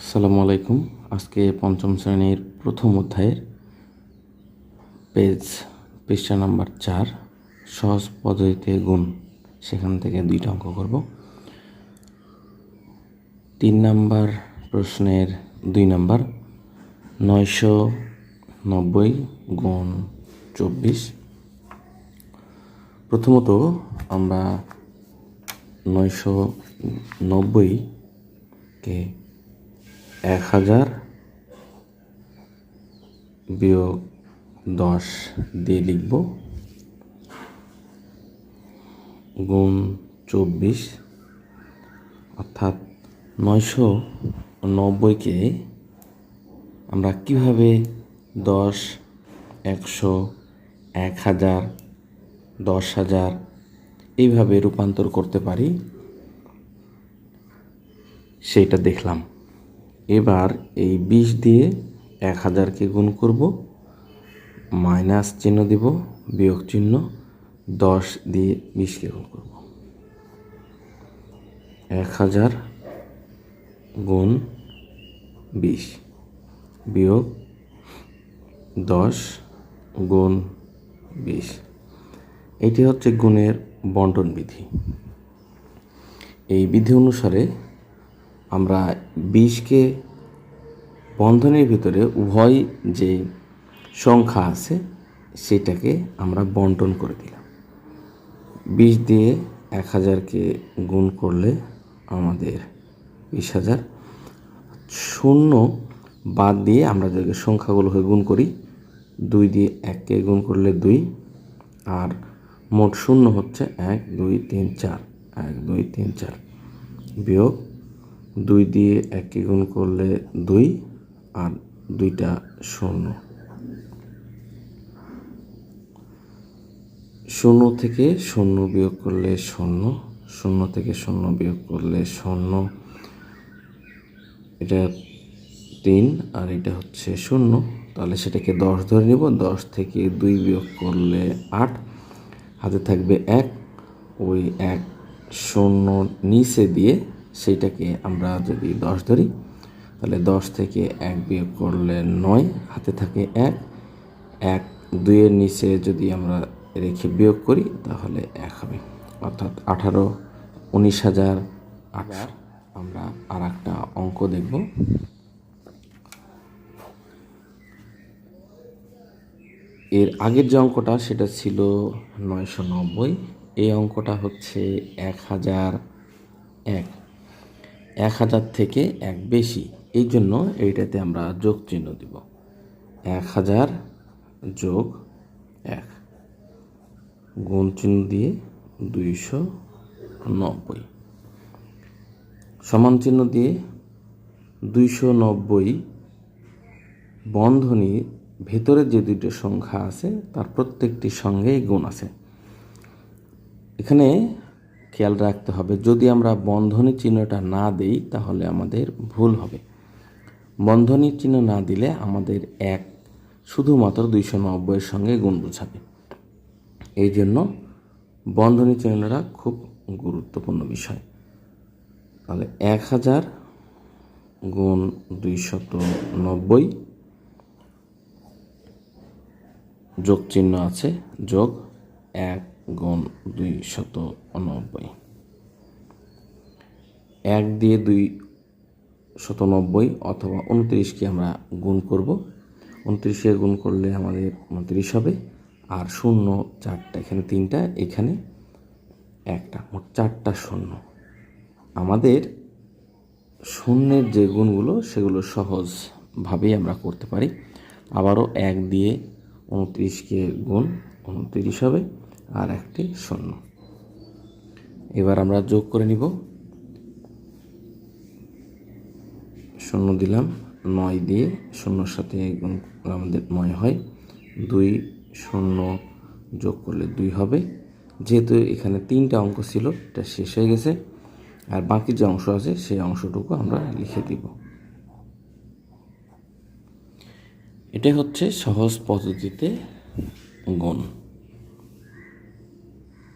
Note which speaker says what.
Speaker 1: আসসালামু আলাইকুম। আজকে পঞ্চম শ্রেণির প্রথম অধ্যায়ের পেজ পৃষ্ঠা নাম্বার চার, সহজ পদ্ধতিতে গুণ। সেখান থেকে দুইটা অঙ্ক করব। তিন নাম্বার প্রশ্নের দুই নাম্বার, নয়শো নব্বই গুণ চব্বিশ। প্রথমত আমরা নয়শো নব্বইকে এক হাজার বিয়োগ দশ দিয়ে লিখব গুণ চব্বিশ, অর্থাৎ নয়শো নব্বইকে আমরা কীভাবে দশ, একশো, এক হাজার, দশ হাজার এইভাবে রূপান্তর করতে পারি? সেইটা দেখলাম। এবার এই বিশ দিয়ে এক হাজারকে গুণ করব। মাইনাস চিহ্ন দিব, বিয়োগ চিহ্ন, দশ দিয়ে বিশকে গুণ করব। এক হাজার গুণ বিশ বিয়োগ দশ গুণ বিশ। এটি হচ্ছে গুণের বন্টন বিধি। এই বিধি অনুসারে আমরা বিশকে বন্ধনের ভিতরে উভয় যে সংখ্যা আছে, সেটাকে আমরা বন্টন করে দিলাম। বিশ দিয়ে এক হাজারকে গুণ করলে আমাদের বিশ হাজার। শূন্য বাদ দিয়ে আমরা যদি সংখ্যাগুলোকে গুণ করি, দুই দিয়ে এককে গুণ করলে দুই, আর মোট শূন্য হচ্ছে এক, দুই, তিন, চার। এক, দুই, তিন, চার বিয়োগ দুই দিয়ে এককে গুণ করলে দুই আর দুইটা শূন্য। শূন্য থেকে শূন্য বিয়োগ করলে শূন্য শূন্য থেকে শূন্য বিয়োগ করলে শূন্য। এটা তিন আর এটা হচ্ছে শূন্য। তাহলে সেটাকে দশ ধরে নিব, দশ থেকে দুই বিয়োগ করলে আট। হাতে থাকবে এক, ওই এক শূন্য নিচে দিয়ে সেইটাকে আমরা যদি দশ ধরি তাহলে দশ থেকে এক বিয়োগ করলে নয় হাতে থাকে এক। এক দুইয়ের নিচে যদি আমরা রেখে বিয়োগ করি তাহলে এক হবে। অর্থাৎ আঠারো উনিশ হাজার আঠার আমরা আর একটা অঙ্ক দেখব। এর আগের যে অঙ্কটা সেটা ছিল নয়শো নব্বই। এই অঙ্কটা হচ্ছে এক হাজার এক। এক হাজার থেকে এক বেশি। এই জন্য এইটাতে আমরা যোগ চিহ্ন দিব। এক হাজার যোগ এক। গুণ চিহ্ন দিয়ে দুইশো নব্বই। সমান চিহ্ন দিয়ে দুইশো নব্বই বন্ধনী ভেতরে যে দুইটা সংখ্যা আছে, তার প্রত্যেকটির সঙ্গেই গুণ আছে। এখানে খেয়াল রাখতে হবে। যদি আমরা বন্ধনী চিহ্নটা না দেই, তাহলে আমাদের ভুল হবে। বন্ধনী চিহ্ন না দিলে আমাদের এক শুধুমাত্র দুইশো নব্বইয়ের সঙ্গে গুণ বোঝাবে। এই জন্য বন্ধনী চিহ্নটা খুব গুরুত্বপূর্ণ বিষয়। তাহলে এক হাজার গুণ দুইশত নব্বই যোগ চিহ্ন আছে, যোগ এক গুণ দুই শত নব্বই এক দিয়ে দুই শত নব্বই অথবা উনত্রিশকে আমরা গুণ করব। উনত্রিশে গুণ করলে আমাদের উনত্রিশ হবে। আর শূন্য চারটা, এখানে তিনটা, এখানে একটা, মোট চারটা শূন্য। আমাদের শূন্যের যে গুণগুলো, সেগুলো সহজভাবেই আমরা করতে পারি। আবারও এক দিয়ে উনত্রিশকে গুণ উনত্রিশ হবে। আর একটি শূন্য। এবার আমরা যোগ করে নিব। শূন্য দিলাম, নয় দিয়ে শূন্যর সাথে গুণ আমাদের নয় হয়। দুই শূন্য যোগ করলে দুই হবে। যেহেতু এখানে তিনটা অঙ্ক ছিল, এটা শেষ হয়ে গেছে। আর বাকি যে অংশ আছে, সেই অংশটুকু আমরা লিখে দিব। এটাই হচ্ছে সহজ পদ্ধতিতে গুণ।